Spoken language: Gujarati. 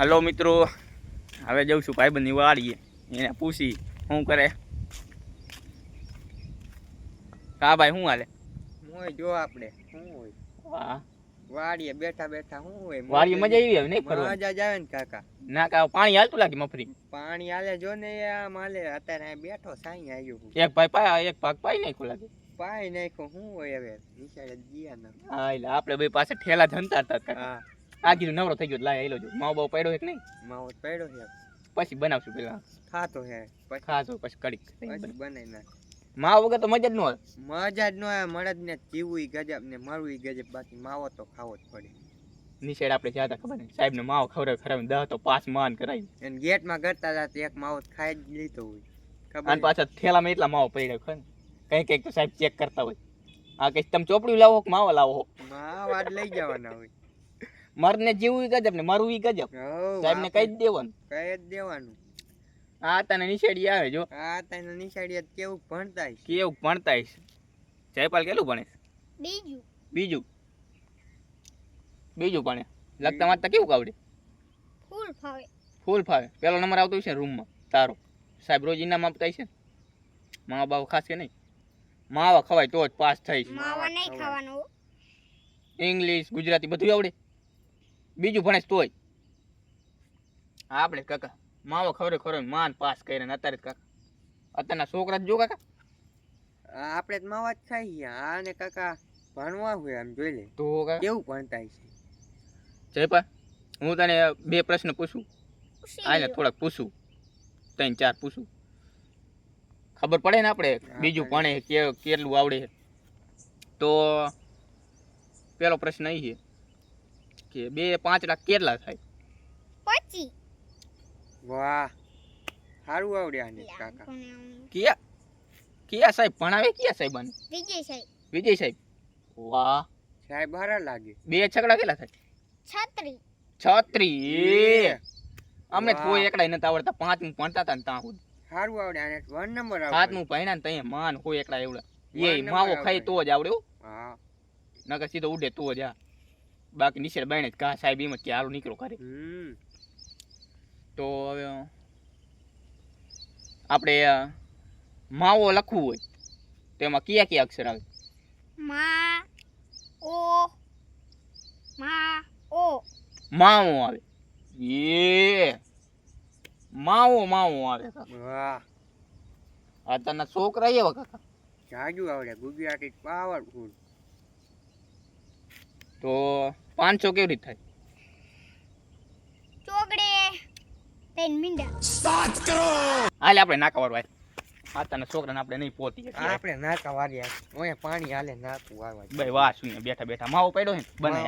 હલો મિત્રો હવે જઉં છું ભાઈબંધની વાડીએ. એને પૂછી શું કરે? હા ભાઈ શું હાલે? હું જો આપણે શું હોય. વાહ વાડીએ બેઠા બેઠા શું હોય વાડીએ મજા આવી હવે નહીં ફરવા મજા જ આવે ને કાકા. ના કા પાણી હાલતું લાગે મફરી? પાણી હાલે જો ને આમ હાલે. અત્યારે બેઠો સાઈ આવ્યો એક ભાઈ પાય એક ભાગ પાઈ નાખ્યું લાગે. પાય નાખ્યો શું હોય હવે. ગયા ના. હા એટલે આપણે ભાઈ પાસે ઠેલા જનતા હતા કાકા. આ કીધું નવરો થઈ ગયો લાય જો. માવો બાવો પડ્યો એક નહીં? માવો પડ્યો છે. પછી બનાવશું પેલા. ખાતો હે પછી ખાતો પછી કડી પછી બનાવી નાખ માવો વગર તો મજા જ ન હોય મજા જ ન હોય મળે ને જીવું ગજબ ને મરવું ગજબ. બાકી માવો તો ખાવો જ પડે. નિશેડ આપણે જ્યાં ખબર ને? સાહેબ ને માવો ખવડાવે ખરાબ દહ તો પાંચ માન કરાવી અને ગેટમાં કરતા હતા એક માવો ખાઈ જ લીધો હોય. ખબર અને પાછા થેલામાં એટલા માવો પડ્યા ખબર કઈ કંઈક તો સાહેબ ચેક કરતા હોય. આ કઈ તમે ચોપડી લાવો કે માવો લાવો? માવા લઈ જવાના હોય. મરને જીવવું ઈ ગજબ ને મરવું ઈ ગજબ. સાહેબ ને કઈ જ દેવાનું. કહી જ દેવાનું. આ તને નિશેડી આવે જો. આ તને નિશાળીએ કેવું ભણતા કેવું ભણતા જયપાલ કેટલું ભણે? બીજું. બીજું. બીજું ભણે. લગતા વાંચતા કેવું આવડે ફૂલ ફાવે. ફૂલ ફાવે. પેલો નંબર આવતો છે રૂમમાં તારો. સાહેબ રોજ ઇનામ આપતા છે મા બાપ ખાસ કે નહીં. માવા ખવાય તો જ પાસ થાય છે. માવા નહીં ખાવાનું. ઇંગ્લિશ ગુજરાતી બધું આવડે. બીજું ભણે તોય. હા આપણે કાકા માવો ખબર ખરો માન પાસ કરીને અત્યારે કાકા. અત્યારના છોકરા જો કાકા. આપણે જ માવા જ ખાઈ ને કાકા ભણવા હોય આમ જોઈ લે. તો કાકા? કેવું ભણતા છે? જયપા હું તને બે પ્રશ્ન પૂછું? પૂછી આને થોડાક પૂછું. ત્રણ ચાર પૂછું. ખબર પડે ને આપણે બીજું ભણે કે કેટલું આવડે તો પેલો પ્રશ્ન અહીં છે. કે બે પાંચ લાખ કેટલા થાય પચી. વાહ. સારું આવડે આને કાકા. કિયા. કયા સાહેબ? ભણાવે કિયા સાહેબ આને? વિજય સાહેબ. વિજય સાહેબ? વાહ. સાહેબ હારા લાગે. બે છકડા કેટલા થાય? છત્રી. છત્રી? અમને કોઈ એકડા નતા આવડતા. પાંચનું ભણતા હતા ને ત્યાં સુધી. સારું આવડે આને વન નંબર આવડે. સાતમું ભણ્યા ને ત્યાં માન કોઈ એકડા એવડા. એ માવો ખાઈ તો જ આવડે હા. નકર સીધો ઉડે તો જ આ. બાકી નિશેર બાઈને કા સાહેબ એમ કે હાલો નીકળો કરે તો હવે આપણે માવો લખવું હોય તો એમાં કયા કયા અક્ષર આવે? મા ઓ મા ઓ. માવો આવે. એ માવો માવો આવે વાહ. અત્યારના છોકરા એવા કાકા. જાજુ આવડે ગુજરાતી પાવરફુલ. તો પાંચસો કેવી રીતે થાય હાલે આપણે નાકા વાળવા. અત્યારના છોકરાને આપણે નહીં પોતી આપણે નાકા વાર્યા ઓય પાણી હાલે નાકું વારવા ભાઈ વાહ શું બેઠા બેઠા. માવો પડ્યો છે ને? બને.